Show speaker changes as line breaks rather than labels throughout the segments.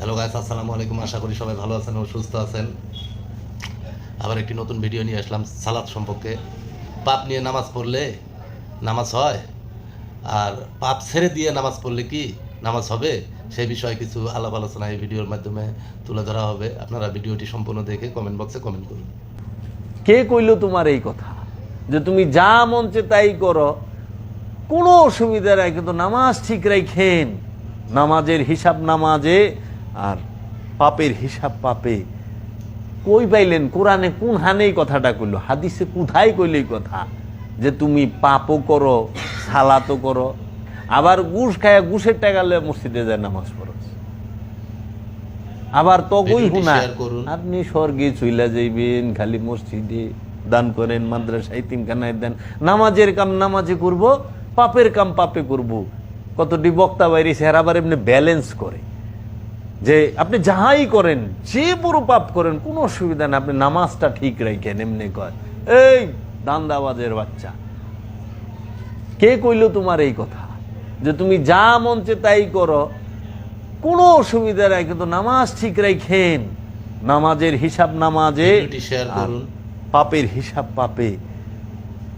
Hello guys আসসালামু আলাইকুম। আশা করি সবাই ভালো আছেন ও সুস্থ আছেন। আবার একটি নতুন ভিডিও নিয়ে আসলাম সালাদ সম্পর্কে। পাপ নিয়ে নামাজ পড়লে নামাজ হয়, আর পাপ ছেড়ে দিয়ে নামাজ পড়লে কি নামাজ হবে? সেই বিষয়ে কিছু আলাপ আলোচনা এই ভিডিওর মাধ্যমে তুলে ধরা হবে। আপনারা ভিডিওটি সম্পূর্ণ দেখে কমেন্ট বক্সে কমেন্ট করুন।
কে কইলো তোমার এই কথা? যে তুমি যা মঞ্চে তাই করো। কোনো অসুবিধা নাই, কিন্তু নামাজ ঠিক রাখেন নামাজের হিসাব নামাজে আর পাপের হিসাব পাপে কই পাইলেন? কোরআনে কোন হানে কথাটা কইলো? হাদিসে কোথায় কইল এই কথা? যে তুমি পাপও করো সালাতও করো আবার ঘুষ খায় ঘুষের টাকা লয়ে মসজিদে যায় নামাজ পড়ো। আবার তগই হুনা
করুন।
আপনি স্বর্গে চইলা যাইবেন খালি মসজিদে দান করেন মাদ্রাসায় তিনখানায় দেন। নামাজের কাম নামাজে করব পাপের কাম পাপে করব। কতটি বক্তা বাইরে সে আবার এমনি ব্যালেন্স করে। যে আপনি যাহাই করেন যে বড় পাপ করেন কোনো অসুবিধা নেই। আপনি নামাজটা ঠিক রাখেন এমনি কয়। এই দান্দাবাজের বাচ্চা। কে কইলো তোমার এই কথা? যে তুমি যা মঞ্চে তাই করো। কোনো অসুবিধা নাই কিন্তু নামাজ ঠিক রাখেন। নামাজের হিসাব নামাজে পাপের হিসাব পাপে।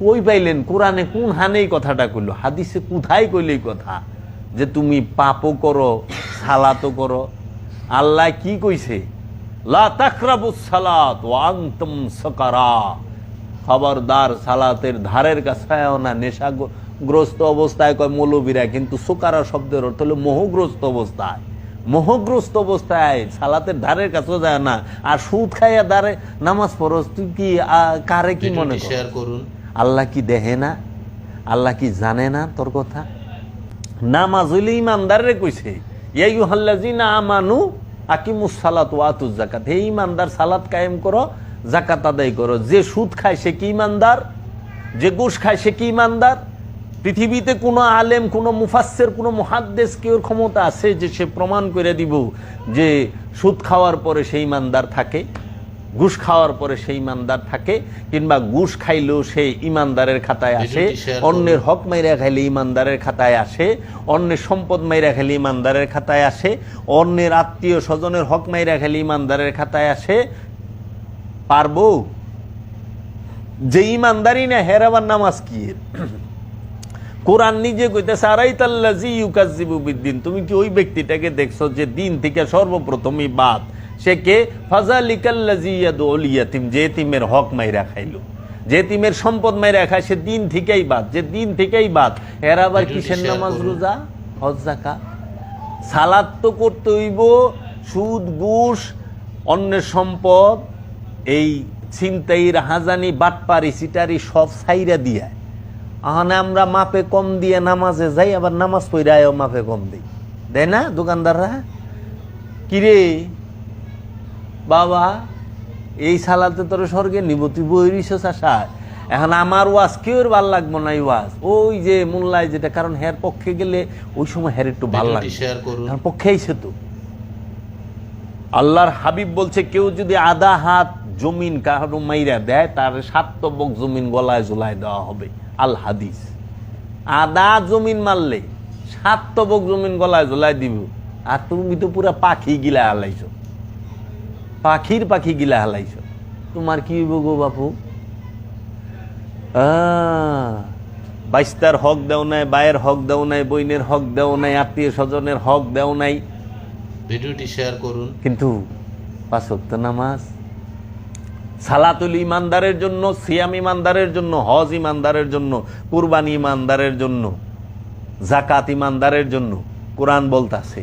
কই পাইলেন? কোরআনে কোন হানেই কথাটা কইলো? হাদিসে কোথায় কইলেই কথা? যে তুমি পাপও করো সালাতও করো আল্লাহ কি কইছে? সালাত আনতুম সাকারা। খবরদার সালাতের ধারের কাছেও না নেশাগ্রস্ত অবস্থায় কয় মৌলবীরা কিন্তু সুকারা শব্দের অর্থ হলো মোহগ্রস্ত অবস্থায়। মোহগ্রস্ত অবস্থায় সালাতের ধারের কাছেও যায় না। আর সুদ খাইয়া দাঁড়ে নামাজ পড়স তুই কি কারে কি মনে
শেয়ার করুন।
আল্লাহ কি দেহে না? আল্লাহ কি জানে না তোর কথা? নামাজ হইলে ইমানদারে কইছে ইয়াইয়ুহাল্লাযিনা আমানু আকিমুস সালাত ওয়া জাকাত হে ইমানদার সালাত কায়েম করো জাকাত আদায় করো। যে সুদ খায় সে কি ইমানদার যে গোশ খায় সে কি ইমানদার পৃথিবীতে কোনো আলেম, কোনো মুফাসের কোনো মহাদ্দেশ কেউ ক্ষমতা আছে যে সে প্রমাণ করে দিব যে সুদ খাওয়ার পরে সেই ইমানদার থাকে? ঘুষ খাওয়ার পরে সেই ইমানদার থাকে কিংবা ঘুষ খাইলেও সে ইমানদারের খাতায় আসে। অন্যের হক মাইরা খাইলে ইমানদারের খাতায় আসে অন্যের সম্পদ মাইরা খাইলে ইমানদারের খাতায় আসে অন্যের আত্মীয় স্বজনের হক মাইরা খাইলে ইমানদারের খাতায় আসে পারব যে ইমানদারি না হেরাবার নামাজ কি? কোরআন নিজে কইতেছে আরাইতাল্লাজি ইউকাজিবু বিদ্দিন তুমি কি ওই ব্যক্তিটাকে দেখছ যে দিন থেকে সর্বপ্রথমই বাদ সে কে? ফাজালিকাল্লাজি ইয়াদুল ইয়াতিম যে তিমের হক মাইরা খাইলো যে তিমের সম্পদ মাইরা খায় সে দিন থেকেই বাদ যে দিন থেকেই বাদ। এর আবার কিসের নামাজ রোজা? হজ জাকাত সালাদ তো করতে হইব সুদ ঘুষ অন্যের সম্পদ এই ছিনতাই রাহাজানি বাটপারি সিটারি সব সাইরা দিয়া। আহানে আমরা মাপে কম দিয়ে নামাজে যাই আবার নামাজ পড়ায়ও মাপে কম দিই। দেয় না দোকানদাররা? কিরে? বাবা এই সালাতে তোর স্বর্গে নিব তুই বইরিস আশায় এখন আমার ওয়াজ কেউ ভালো লাগবো না এই ওয়াজ? ওই যে মোল্লায় যেটা কারণ হের পক্ষে গেলে ওই সময় হের একটু ভালো তার পক্ষে আইছে তো। আল্লাহর হাবিব বলছে কেউ যদি আধা হাত জমিন কারও মাইরা দেয় তার সাতবক জমিন গলায় ঝুলায় দেওয়া হবে। আল হাদিস। আধা জমিন মারলে সাতবক জমিন গলায় ঝুলায় দিব। আর তুমি তো পুরা পাখি গিলা হালাইছো পাখির পাখি গিলা হালাইছ। তোমার কি হইব গো বাপু? বাইস্তার হক দেও নাই বায়ের হক দেও নাই বইনের হক দেও নাই আত্মীয় স্বজনের হক দেও নাই।
ভিডিওটি শেয়ার করুন।
কিন্তু পাঁচক্ত নামাজ সালাতুল ইমানদারের জন্য সিয়াম ইমানদারের জন্য হজ ইমানদারের জন্য কুরবানি ইমানদারের জন্য জাকাত ইমানদারের জন্য কোরআন বলতাছে।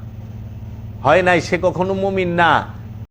হয় নাই সে কখনো মুমিন না।